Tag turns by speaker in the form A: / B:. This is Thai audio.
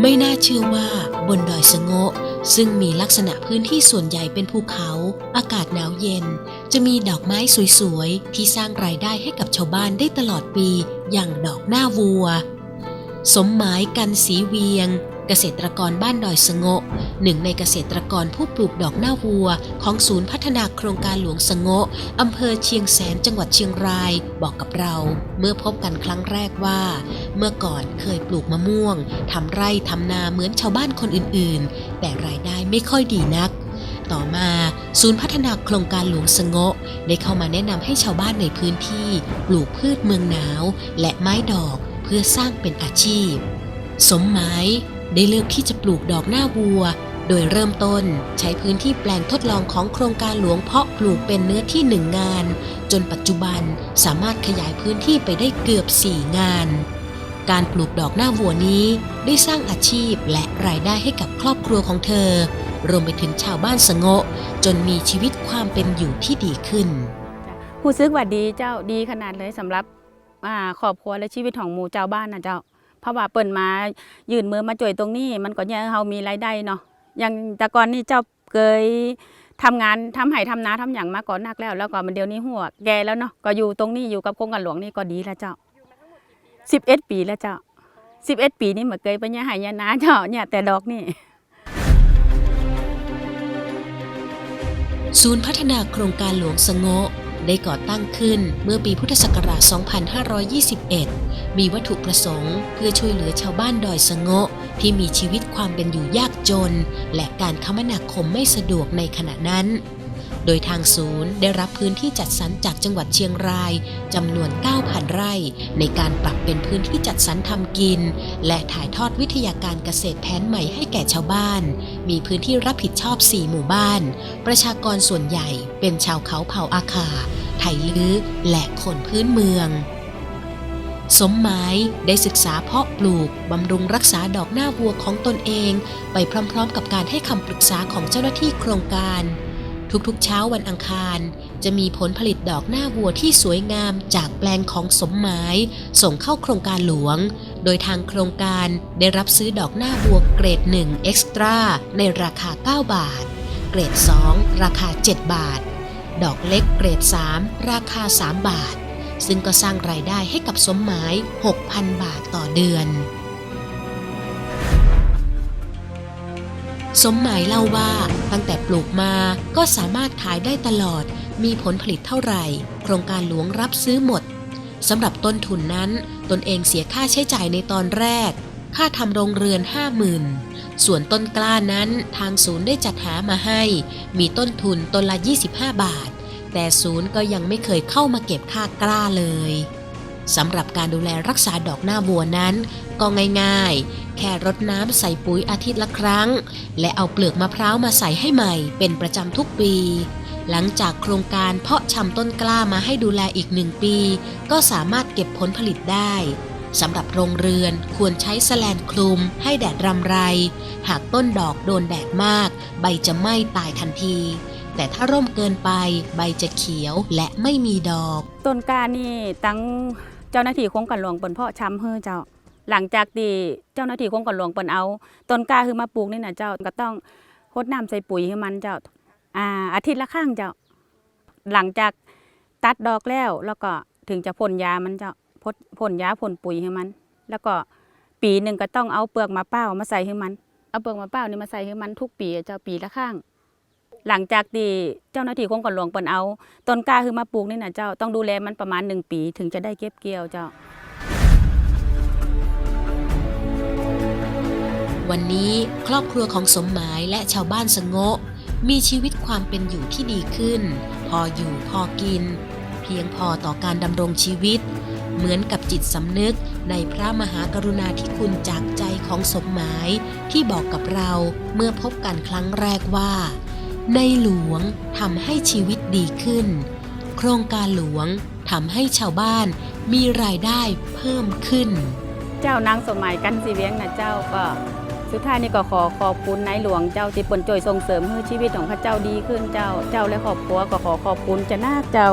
A: ไม่น่าเชื่อว่าบนดอยสงโงะซึ่งมีลักษณะพื้นที่ส่วนใหญ่เป็นภูเขา อากาศหนาวเย็น จะมีดอกไม้สวยๆ ที่สร้างรายได้ให้กับชาวบ้านได้ตลอดปีอย่างดอกหน้าวัว สมหมายกันสีเวียง เกษตรกรบ้านดอยสะโงะหนึ่งในเกษตรกรผู้ปลูกดอกหน้าวัว ของศูนย์พัฒนาโครงการหลวงสะโงะอำเภอเชียงแสนจังหวัดเชียงราย บอกกับเรา เมื่อพบกันครั้งแรกว่า เมื่อก่อนเคยปลูกมะม่วงทำไร่ทำนาเหมือนชาวบ้านคนอื่นๆ แต่รายได้ไม่ค่อยดีนักต่อมาศูนย์พัฒนาโครงการหลวงสะโงะได้เข้ามาแนะนำให้ชาวบ้านในพื้นที่ปลูกพืชเมืองหนาว และไม้ดอกเพื่อสร้างเป็นอาชีพ สมหมาย ได้เลือกที่จะปลูกดอกหน้าวัว โดยเริ่มต้นใช้พื้นที่แปลงทดลองของโครงการหลวงเพาะปลูกเป็นเนื้อที่หนึ่งงาน จนปัจจุบันสามารถขยายพื้นที่ไปได้เกือบ 4 งาน การปลูกดอกหน้าวัวนี้ ได้สร้างอาชีพและรายได้ให้กับครอบครัวของเธอ รวมไปถึงชาวบ้านสงะจนมีชีวิตความเป็นอยู่ที่ดีขึ้น
B: ผู้ซึกว่าดีเจ้าดีขนาดเลยสำหรับครอบครัวและชีวิตของหมู่เจ้าบ้านนะเจ้า ราะว่าเปิ่นมายื่นมือมาจ่วยตรงนี้ มันก็ยังเฮามีรายได้เนาะอย่างแต่ก่อนนี่เจ้าเคยทำงานทำไห่ทำนาทำอย่างมาก่อนนักแล้ว แล้วก็มันเดี๋ยวนี้หัวแกแล้วเนาะก็อยู่ตรงนี้อยู่กับโครงการหลวงนี่ก็ดีแล้วเจ้าสิบเอ็ดปีแล้วเจ้าสิบเอ็ดปีนี่เหมือนเคยไปเนี่ยหายนาเจ้าเนี่ยแต่ดอกนี่
A: ศูนย์พัฒนาโครงการหลวงสะโงะ ได้ก่อตั้งขึ้นเมื่อปีพุทธศักราช 2521 มีวัตถุประสงค์ เพื่อช่วยเหลือชาวบ้านดอยสงโงะที่มีชีวิตความเป็นอยู่ยากจน และการคมนาคมไม่สะดวกในขณะนั้น โดยทางศูนย์ได้รับพื้นที่จัดสรรจากจังหวัดเชียงรายจำนวน 9,000 ไร่ ในการปรับเป็นพื้นที่จัดสรรทำกิน และถ่ายทอดวิทยาการเกษตรแผนใหม่ให้แก่ชาวบ้าน มีพื้นที่รับผิดชอบ 4 หมู่บ้าน ประชากรส่วนใหญ่เป็นชาวเขาเผ่าอาคา ไทลื้อ และคนพื้นเมืองสมหมายได้ศึกษาเพาะปลูก บำรุงรักษาดอกหน้าวัวของตนเอง ไปพร้อมๆ กับการให้คำปรึกษาของเจ้าหน้าที่โครงการ ทุกๆเช้าวันอังคาร จะมีผลผลิตดอกหน้าวัวที่สวยงามจากแปลงของสมหมาย ส่งเข้าโครงการหลวง โดยทางโครงการได้รับซื้อดอกหน้าวัวเกรด 1 เอ็กซ์ตร้าในราคา 9 บาท เกรด 2 ราคา 7 บาท ดอกเล็กเกรด 3 ราคา 3 บาท ซึ่งก็สร้างรายได้ให้กับสมหมาย 6,000 บาทต่อเดือน สมหมายเล่าว่าตั้งแต่ปลูกมาก็สามารถขายได้ตลอด มีผลผลิตเท่าไหร่ โครงการหลวงรับซื้อหมดสำหรับต้นทุนนั้น ตนเองเสียค่าใช้จ่ายในตอนแรก ค่าทำโรงเรือน50,000ส่วนต้นกล้านั้นทางศูนย์ได้จัดหามาให้ มีต้นทุนต้นละ 25 บาท แต่ศูนย์ก็ยังไม่เคยเข้ามาเก็บค่ากล้าเลยสำหรับการดูแลรักษาดอกหน้าบัวนั้น ก็ง่ายๆ แค่รดน้ำใส่ปุ๋ยอาทิตย์ละครั้ง และเอาเปลือกมะพร้าวมาใส่ให้ใหม่เป็นประจำทุกปี หลังจากโครงการเพาะชำต้นกล้ามาให้ดูแลอีกหนึ่งปี ก็สามารถเก็บผลผลิตได้สำหรับโรงเรือนควรใช้แสแลนคลุมให้แดดรำไร หากต้นดอกโดนแดดมาก ใบจะไหม้ตายทันที แต่ถ้าร่มเกินไป ใบจะเขียวและไม่มีดอก
B: ต้นกล้านี่ตั้งเจ้าหน้าที่โครงการหลวงเปิ่นเพาะช้ำเฮ้อเจ้า หลังจากที่เจ้าหน้าที่ครงการหลวงเปินเอาต้นกล้าคือมาปลูกนี่นะเจ้าก็ต้องรดน้ำใส่ปุ๋ยให้มันเจ้าอ่าอาทิตย์ละครั้งเจ้า หลังจากตัดดอกแล้วแล้วก็ถึงจะพ่นยามันเจ้าพ่นพ่นยาพ่นปุ๋ยให้มัน แล้วก็ปีหนึ่งก็ต้องเอาเปลือกมะพร้ามาใส่ให้มัน เอาเปลือกมะพร้านี่มาใส่ให้มันทุกปีเจ้าปีละครั้งหลังจากที่เจ้าหน้าที่ครงการหลวงเปินเอาต้นกล้าคือมาปลูกนี่นะเจ้าต้องดูแลมันประมาณหนึ่งปีถึงจะได้เก็บเกี่ยวเจ้า
A: วันนี้ครอบครัวของสมหมายและชาวบ้านสงะมีชีวิตความเป็นอยู่ที่ดีขึ้น พออยู่พอกิน เพียงพอต่อการดำรงชีวิต เหมือนกับจิตสำนึกในพระมหากรุณาธิคุณจากใจของสมหมายที่บอกกับเราเมื่อพบกันครั้งแรกว่า ในหลวงทำให้ชีวิตดีขึ้น โครงการหลวงทำให้ชาวบ้านมีรายได้เพิ่มขึ้น
B: เจ้านางสมัยกันสีเวียงนะเจ้าก็ สุดท้ายนี่ก็ขอขอบคุณนายหลวงเจ้าที่ปนจ่วยส่งเสริมให้ชีวิตของข้าเจ้าดีขึ้นเจ้า เจ้าและครอบครัวก็ขอขอบคุณจะนาเจ้า